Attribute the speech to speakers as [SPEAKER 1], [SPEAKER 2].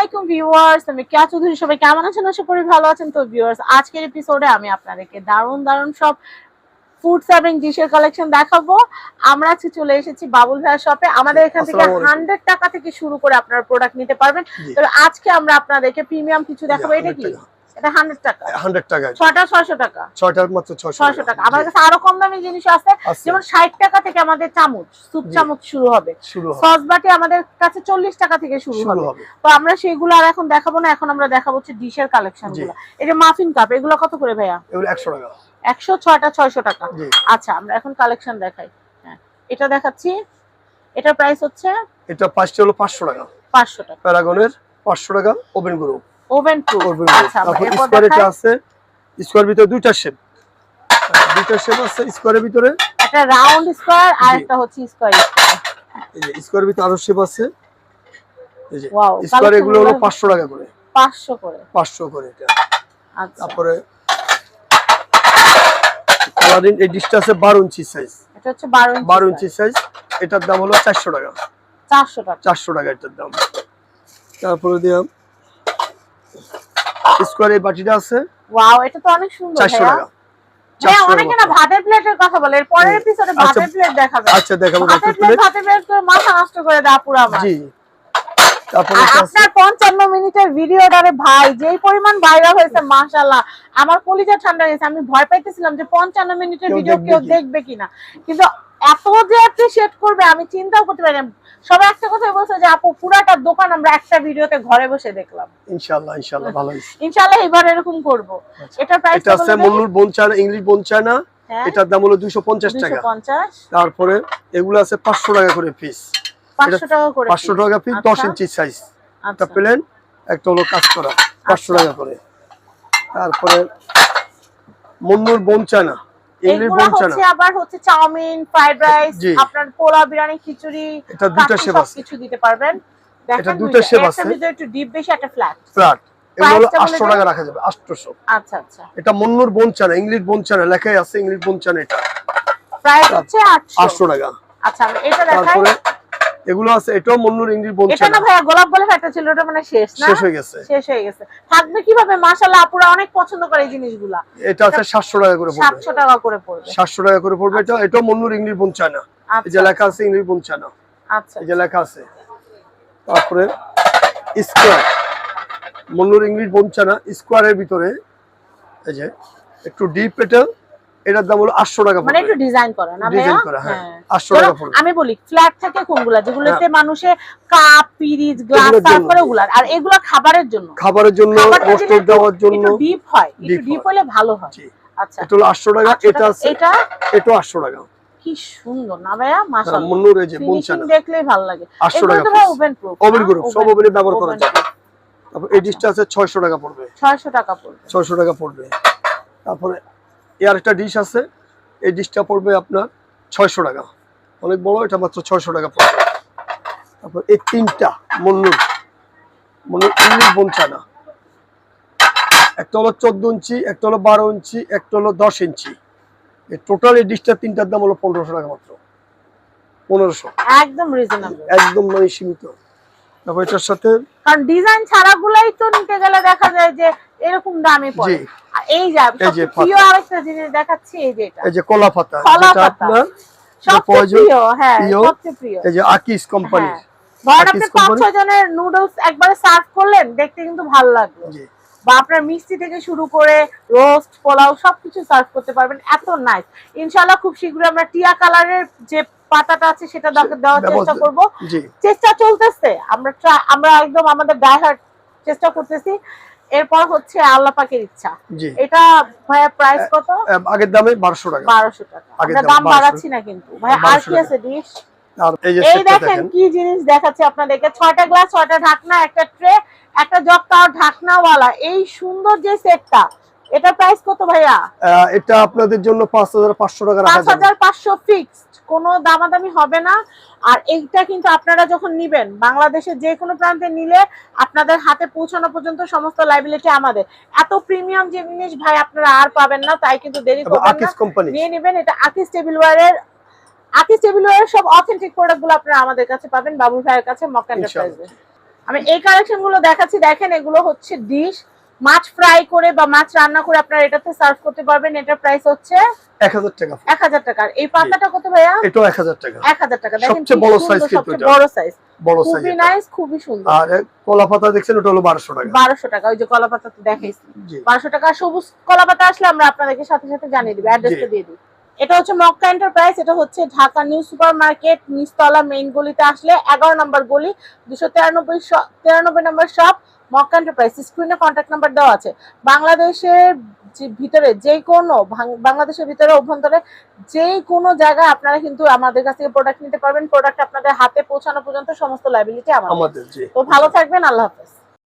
[SPEAKER 1] আলাইকুম ভিউয়ার্স আমি কেয়া চৌধুরী সবাই কেমন আছেন? আশা করি ভালো আছেন। তো ভিউয়ার্স আজকের এপিসোডে আমি আপনাদেরকে দারুণ দারুণ সব ফুড সার্ভিং ডিশের কালেকশন দেখাবো। আমরা আজকে চলে এসেছি বাবুল ভাইয়া শপে আমাদের এখান থেকে হান্ড্রেড টাকা থেকে শুরু করে আপনারা প্রোডাক্ট নিতে পারবেন। তবে আজকে আমরা আপনাদেরকে প্রিমিয়াম কিছু দেখাবো। এটা কি? এটা হান্ড্রেড টাকা।
[SPEAKER 2] হান্ড্রেড টাকা।
[SPEAKER 1] টাকা।
[SPEAKER 2] মাত্র
[SPEAKER 1] আমার কাছে আরও কম দামি জিনিস আছে। যেমন ষাট টাকা থেকে আমাদের চামচ স্যুপ চামচ শুরু হবে।
[SPEAKER 2] শুরু
[SPEAKER 1] সস বাটি আমাদের কাছে চল্লিশ টাকা থেকে শুরু হবে। তো আমরা সেগুলো আর এখন দেখাবো না। এখন আমরা দেখাবো হচ্ছে ডিশের এটা মাফিন কাপ এগুলো কত করে ভাইয়া?
[SPEAKER 2] এগুলো একশো টাকা।
[SPEAKER 1] একশো ছয়টা ছয়শো টাকা। আচ্ছা আমরা এখন কালেকশন দেখাই। হ্যাঁ এটা দেখাচ্ছি। এটার প্রাইস হচ্ছে
[SPEAKER 2] এটা পাঁচটা হলো পাঁচশো টাকা।
[SPEAKER 1] পাঁচশো টাকা।
[SPEAKER 2] প্যারাগনের পাঁচশো টাকা oven group
[SPEAKER 1] oven proof
[SPEAKER 2] oven
[SPEAKER 1] আচ্ছা
[SPEAKER 2] স্কোয়ার এটা আছে স্কোয়ার ভিতরে দুইটা শেপ দুইটা শেপ আছে স্কোয়ারের ভিতরে।
[SPEAKER 1] একটা রাউন্ড স্কোয়ার আর একটা হচ্ছে স্কোয়ার
[SPEAKER 2] এই যে স্কোয়ার ভিতরে আরও শেপ আছে। এই যে স্কোয়ার এগুলো হলো
[SPEAKER 1] collection
[SPEAKER 2] পাঁচশো টাকা করে।
[SPEAKER 1] পাঁচশো করে।
[SPEAKER 2] পাঁচশো করে এটা।
[SPEAKER 1] আচ্ছা।
[SPEAKER 2] তারপরে কালারিং এই ডিশটা আছে বারো ইঞ্চি সাইজ
[SPEAKER 1] এটা হচ্ছে বারো
[SPEAKER 2] বারো ইঞ্চি সাইজ এটার দাম হলো চারশো টাকা।
[SPEAKER 1] চারশো টাকা।
[SPEAKER 2] চারশো টাকা এটার দাম। তারপরে দিলাম স্কোয়ার এই বাটিটা আছে?
[SPEAKER 1] ওয়াও এটা তো অনেক সুন্দর
[SPEAKER 2] চারশো
[SPEAKER 1] ভাইয়া।
[SPEAKER 2] টাকা।
[SPEAKER 1] হ্যাঁ অনেকে না ভাতের প্লেটের কথা বলে পরের এপিসোডে
[SPEAKER 2] আচ্ছা,
[SPEAKER 1] ভাতের প্লেট দেখাবে
[SPEAKER 2] আচ্ছা দেখাবো
[SPEAKER 1] ভাতের
[SPEAKER 2] ভাতের
[SPEAKER 1] প্লেট
[SPEAKER 2] প্লেট
[SPEAKER 1] ভাতের প্লেট করে মাথা নষ্ট করে দেয় পুরো আমার।
[SPEAKER 2] জি। তারপরে
[SPEAKER 1] আর
[SPEAKER 2] এটা আছে
[SPEAKER 1] আপনার পঞ্চান্ন মিনিটের ভিডিওটারে ভাই যেই পরিমাণ ভাইরাল হয়েছে মাশাল্লাহ আমার কলিজা ঠান্ডা গেছে আমি ভয় পাইতেছিলাম যে পঞ্চান্ন মিনিটের ভিডিও কেউ দেখবে কিনা। কিন্তু এত যে অ্যাপ্রিসিয়েট করবে আমি চিন্তাও করতে পারি সবাই একটা কথাই বলছে যে আপু পুরাটা দোকান আমরা একটা ভিডিওতে ঘরে বসে দেখলাম।
[SPEAKER 2] ইনশাআল্লাহ ইনশাআল্লাহ ভালো হয়েছে।
[SPEAKER 1] ইনশাল্লাহ এবার এরকম করব। এটার প্রাইস
[SPEAKER 2] এটা আছে মন্নুর বোন ইংলিশ বোন চায়না
[SPEAKER 1] হ্যাঁ।
[SPEAKER 2] এটার দাম হলো দুইশো পঞ্চাশ টাকা।
[SPEAKER 1] পঞ্চাশ।
[SPEAKER 2] তারপরে এগুলো আছে পাঁচশো টাকা করে পিস
[SPEAKER 1] পাঁচশো টাকা করে
[SPEAKER 2] পাঁচশো টাকা পিস
[SPEAKER 1] আচ্ছা।
[SPEAKER 2] দশ ইঞ্চি সাইজ একটা
[SPEAKER 1] আচ্ছা
[SPEAKER 2] প্লেন একটা হলো কাজ করা পাঁচশো টাকা করে। তারপরে মন্নুর বোন চায়না ইংলিশ
[SPEAKER 1] এগুলো হচ্ছে আবার হচ্ছে চাউমিন ফ্রাইড রাইস আপনার পোলাও বিরিয়ানি খিচুড়ি
[SPEAKER 2] এটা দুইটা শেপ আছে
[SPEAKER 1] কিছু দিতে পারবেন।
[SPEAKER 2] এটা
[SPEAKER 1] দুটো
[SPEAKER 2] আছে।
[SPEAKER 1] ভিতরে একটু ডিপ বেশি একটা ফ্ল্যাট
[SPEAKER 2] ফ্ল্যাট এগুলো হলো
[SPEAKER 1] Price টা বলে
[SPEAKER 2] আটশো
[SPEAKER 1] দিন।
[SPEAKER 2] টাকা রাখা যাবে আটশোশো।
[SPEAKER 1] আচ্ছা আচ্ছা।
[SPEAKER 2] এটা মন্নুর bone china English bone China লেখাই আছে ইংলিশ বোন চায়না এটা।
[SPEAKER 1] প্রাইস হচ্ছে 800
[SPEAKER 2] আটশো টাকা।
[SPEAKER 1] আচ্ছা এটা দেখাই।
[SPEAKER 2] এগুলো আছে এটাও মন্নুর ইংলিশ বোন
[SPEAKER 1] এটা না। ভাইয়া গোলাপ গোলাপ একটা ছিল ওটা মানে শেষ না?
[SPEAKER 2] শেষ হয়ে গেছে।
[SPEAKER 1] শেষ হয়ে গেছে। থাকবে কীভাবে? মাশাআল্লাহ আপুরা অনেক পছন্দ করে এই জিনিসগুলা।
[SPEAKER 2] এটা আছে সাতশো টাকা করে পড়বে।
[SPEAKER 1] 700 টাকা করে পড়বে।
[SPEAKER 2] সাতশো টাকা করে পড়বে। এটা এটাও মন্নুর ইংলিশ বোন চায়না এই যে
[SPEAKER 1] আচ্ছা।
[SPEAKER 2] লেখা আছে ইংলিশ বোন চায়না
[SPEAKER 1] আচ্ছা।
[SPEAKER 2] এই যে লেখা আছে। তারপরে স্কোয়ার মন্নুর ইংলিশ বোন চায়না স্কোয়ারের ভিতরে এই যে একটু ডিপ এটা এটার দাম হলো আটশো টাকা
[SPEAKER 1] মানে একটু ডিজাইন করা না ভাইয়া?
[SPEAKER 2] ডিজাইন করা হ্যাঁ
[SPEAKER 1] হ্যাঁ।
[SPEAKER 2] আটশো
[SPEAKER 1] ধরো,
[SPEAKER 2] টাকা পড়বে।
[SPEAKER 1] আমি বলি ফ্ল্যাট থাকে কোনগুলা? যেগুলোতে মানুষে কাপ পিরিচ গ্লাস সার্ভ করে আর এগুলো খাবারের জন্য।
[SPEAKER 2] খাবারের জন্য দেওয়ার জন্য
[SPEAKER 1] একটু ডিপ হয়। একটু ডিপ হলে ভালো হয়। আচ্ছা।
[SPEAKER 2] এটা হলো আটশো টাকা এটা আছে
[SPEAKER 1] এটা?
[SPEAKER 2] এটাও আটশো টাকা।
[SPEAKER 1] কি সুন্দর না ভাইয়া? মাশাআল্লাহ।
[SPEAKER 2] মন্নুর এই যে
[SPEAKER 1] দেখলেই ভালো লাগে।
[SPEAKER 2] আটশো
[SPEAKER 1] এগুলো
[SPEAKER 2] টাকা।
[SPEAKER 1] ওভেন প্রুফ
[SPEAKER 2] সব ব্যবহার করা যাবে। তারপর এই ডিশটা আছে ছয়শো টাকা পড়বে।
[SPEAKER 1] 600 টাকা পড়বে।
[SPEAKER 2] ছয়শো টাকা পড়বে। তারপরে এর একটা ডিশ আছে এই ডিশটা পড়বে আপনার ছয়শো টাকা। অনেক বড় এটা মাত্র ছয়শো টাকা পড়বে। তারপর এই তিনটা মন্নুর। মন্নুর ইংলিশ বোন চানা একটা হলো চোদ্দ ইঞ্চি একটা হলো বারো ইঞ্চি একটা হলো দশ ইঞ্চি। এই টোটাল এই ডিশটার তিনটার দাম হলো পনেরোশো টাকা মাত্র। পনেরোশো।
[SPEAKER 1] একদম রিজনেবল
[SPEAKER 2] একদম মানে সীমিত। তারপর এটার সাথে
[SPEAKER 1] কারণ ডিজাইন ছাড়া গুলাই তো নিতে গেলে দেখা যায় যে এরকম দামে পড়ে। এই যে
[SPEAKER 2] এই যে
[SPEAKER 1] প্রিয় আরেকটা জিনিস দেখাচ্ছি এই যে এটা।
[SPEAKER 2] এই যে কলা পাতা। আপনার
[SPEAKER 1] সবচেয়ে প্রিয় হ্যাঁ সবচেয়ে প্রিয়।
[SPEAKER 2] এই যে আকিস কোম্পানির।
[SPEAKER 1] ধরেন আপনি পাঁচ ছয় জনের নুডলস একবারে সার্ভ করলেন দেখতে কিন্তু ভালো লাগল। বা আপনার মিষ্টি থেকে শুরু করে রোস্ট পোলাও সবকিছু সার্ভ করতে পারবেন এত নাইস ইনশাআল্লাহ খুব শীঘ্রই আমরা টিয়া কালারের যে পাতাটা আছে সেটা দেওয়ার চেষ্টা করব। চেষ্টা চলতেছে। আমরা আমরা একদম আমাদের ডাইহার্ট চেষ্টা করতেছি। এরপর হচ্ছে আল্লাহ পাকের ইচ্ছা। এটা ভাইয়া প্রাইস কত?
[SPEAKER 2] আগের দামে বারোশো টাকা।
[SPEAKER 1] বারোশো টাকা। আমরা
[SPEAKER 2] দাম
[SPEAKER 1] দাম
[SPEAKER 2] 1200
[SPEAKER 1] বাড়াচ্ছি না কিন্তু। ভাইয়া আর কি আছে ডিশ
[SPEAKER 2] এই
[SPEAKER 1] দেখেন কি জিনিস দেখাচ্ছে আপনাদেরকে। ছয়টা গ্লাস ছয়টা ঢাকনা একটা ট্রে একটা জগ তাও ঢাকনাওয়ালা। এই সুন্দর যে সেটটা এটা প্রাইস কত ভাইয়া?
[SPEAKER 2] এটা আপনাদের জন্য পাঁচ হাজার পাঁচশো টাকা রাখা যাবে।
[SPEAKER 1] হাজার পাঁচশো ফিক্সড কোনো দামাদামি হবে না। আর এইটা কিন্তু আপনারা যখন নিবেন বাংলাদেশের যে কোনো প্রান্তে নিলে আপনাদের হাতে পৌঁছানো পর্যন্ত সমস্ত লাইবিলিটি আমাদের। এত প্রিমিয়াম যে জিনিস ভাই আপনারা আর পাবেন না তাই কিন্তু দেরি করবেন না। নিয়ে নেবেন এটা আকিস টেবিলওয়্যারের আকিস টেবিলওয়্যারের সব অথেন্টিক প্রোডাক্টগুলো আপনারা আমাদের কাছে পাবেন বাবুল ভাইয়ের কাছে মক এন্টারপ্রাইজে আমি এই কালেকশনগুলো দেখাচ্ছি দেখেন এগুলো হচ্ছে ডিশ মাছ ফ্রাই করে বা মাছ রান্না করে আপনারা এটাতে সার্ভ করতে পারবেন। এটার প্রাইস হচ্ছে
[SPEAKER 2] এক হাজার টাকা।
[SPEAKER 1] এক হাজার টাকার এই পাতাটা কত ভাইয়া?
[SPEAKER 2] এটাও এক হাজার টাকা।
[SPEAKER 1] এক হাজার টাকা। দেখেন
[SPEAKER 2] সবচেয়ে বড় size কিন্তু এটা।
[SPEAKER 1] বড় সাইজ
[SPEAKER 2] বড় সাইজ
[SPEAKER 1] খুবই নাইস খুবই সুন্দর।
[SPEAKER 2] আর কলা পাতা দেখছেন ওটা হলো বারোশো টাকা।
[SPEAKER 1] বারোশো টাকা। ওই যে কলা পাতা তো দেখাইছি।
[SPEAKER 2] জি।
[SPEAKER 1] বারোশো টাকা। সবুজ কলা পাতা আসলে আমরা আপনাদেরকে সাথে সাথে জানিয়ে দিবো। অ্যাড্রেসটা দিয়ে দিই। এটা হচ্ছে মক্কা এন্টারপ্রাইজ এটা হচ্ছে ঢাকা নিউ সুপার মার্কেট নিচতলা মেইন গলিতে আসলে এগারো নম্বর গলি। দুশো তিরানব্বই তিরানব্বই নম্বর শপ মক্কা এন্টারপ্রাইজ স্ক্রিনে কন্ট্যাক্ট নাম্বার দেওয়া আছে। বাংলাদেশের ভিতরে যে কোনো বাংলাদেশের ভিতরে অভ্যন্তরে যে কোনো জায়গায় আপনারা কিন্তু আমাদের কাছ থেকে প্রোডাক্ট নিতে পারবেন। প্রোডাক্ট আপনাদের হাতে পৌঁছানো পর্যন্ত সমস্ত লাইবিলিটি আমাদের।
[SPEAKER 2] আমাদের
[SPEAKER 1] তো ভালো থাকবেন আল্লাহ হাফেজ।